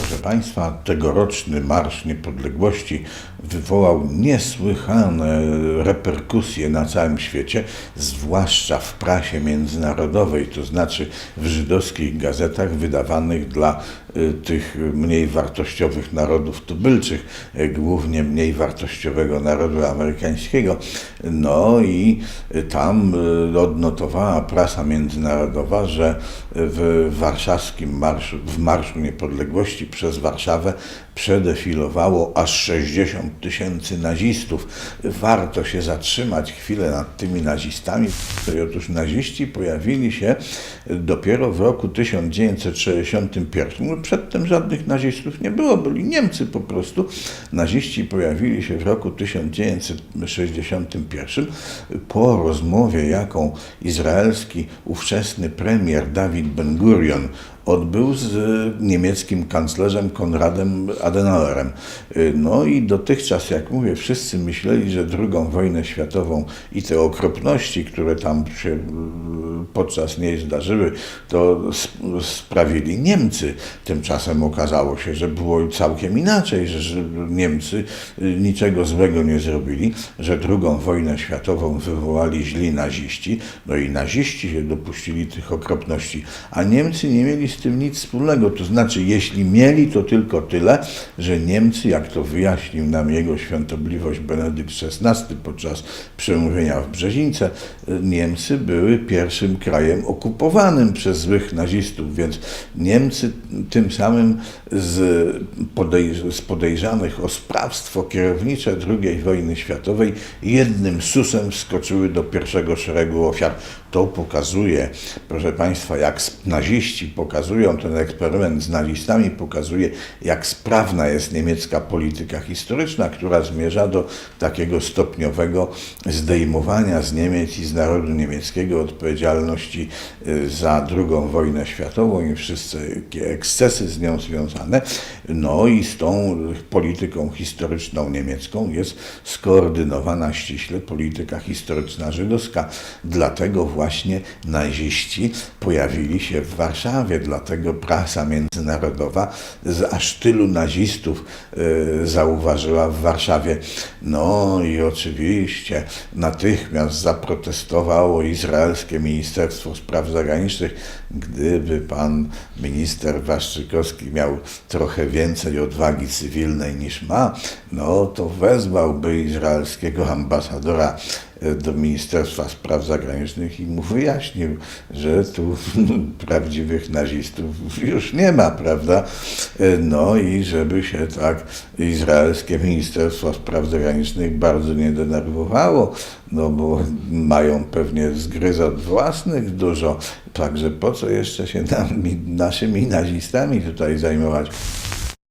Proszę Państwa, tegoroczny Marsz Niepodległości wywołał niesłychane reperkusje na całym świecie, zwłaszcza w prasie międzynarodowej, to znaczy w żydowskich gazetach wydawanych dla y, tych mniej wartościowych narodów tubylczych, y, głównie mniej wartościowego narodu amerykańskiego. No i y, tam odnotowała prasa międzynarodowa, że w warszawskim marszu, w Marszu Niepodległości przez Warszawę przedefilowało aż 60 tysięcy nazistów. Warto się zatrzymać chwilę nad tymi nazistami. Otóż naziści pojawili się dopiero w roku 1961. Przedtem żadnych nazistów nie było, byli Niemcy po prostu. Naziści pojawili się w roku 1961 po rozmowie, jaką izraelski ówczesny premier Dawid Ben-Gurion odbył z niemieckim kanclerzem Konradem Adenauerem. No i dotychczas, jak mówię, wszyscy myśleli, że drugą wojnę światową i te okropności, które tam się podczas niej zdarzyły, to sp- sprawili Niemcy. Tymczasem okazało się, że było całkiem inaczej, że, Niemcy niczego złego nie zrobili, że drugą wojnę światową wywołali źli naziści, no i naziści się dopuścili tych okropności, a Niemcy nie mieli z tym nic wspólnego. To znaczy, jeśli mieli, to tylko tyle, że Niemcy, jak to wyjaśnił nam jego świątobliwość Benedykt XVI podczas przemówienia w Brzezińce, Niemcy były pierwszym krajem okupowanym przez złych nazistów, więc Niemcy tym samym z, podej- z podejrzanych o sprawstwo kierownicze II wojny światowej jednym susem wskoczyły do pierwszego szeregu ofiar. To pokazuje, proszę Państwa, jak naziści pokazują, ten eksperyment z nazistami pokazuje, jak sprawna jest niemiecka polityka historyczna, która zmierza do takiego stopniowego zdejmowania z Niemiec i z narodu niemieckiego odpowiedzialności y, za II wojnę światową i wszystkie ekscesy z nią związane. No i z tą polityką historyczną niemiecką jest skoordynowana ściśle polityka historyczna żydowska. Dlatego właśnie naziści pojawili się w Warszawie, dlatego prasa międzynarodowa z aż tylu nazistów y, zauważyła w Warszawie. No i oczywiście natychmiast zaprotestowało izraelskie Ministerstwo Spraw Zagranicznych. Gdyby pan minister Waszczykowski miał trochę więcej odwagi cywilnej niż ma, no to wezwałby izraelskiego ambasadora do Ministerstwa Spraw Zagranicznych i mu wyjaśnił, że tu prawdziwych nazistów już nie ma, prawda? E, No i żeby się tak izraelskie Ministerstwo Spraw Zagranicznych bardzo nie denerwowało, no bo mają pewnie zgryzot własnych dużo, także po co jeszcze się nami, naszymi nazistami tutaj zajmować?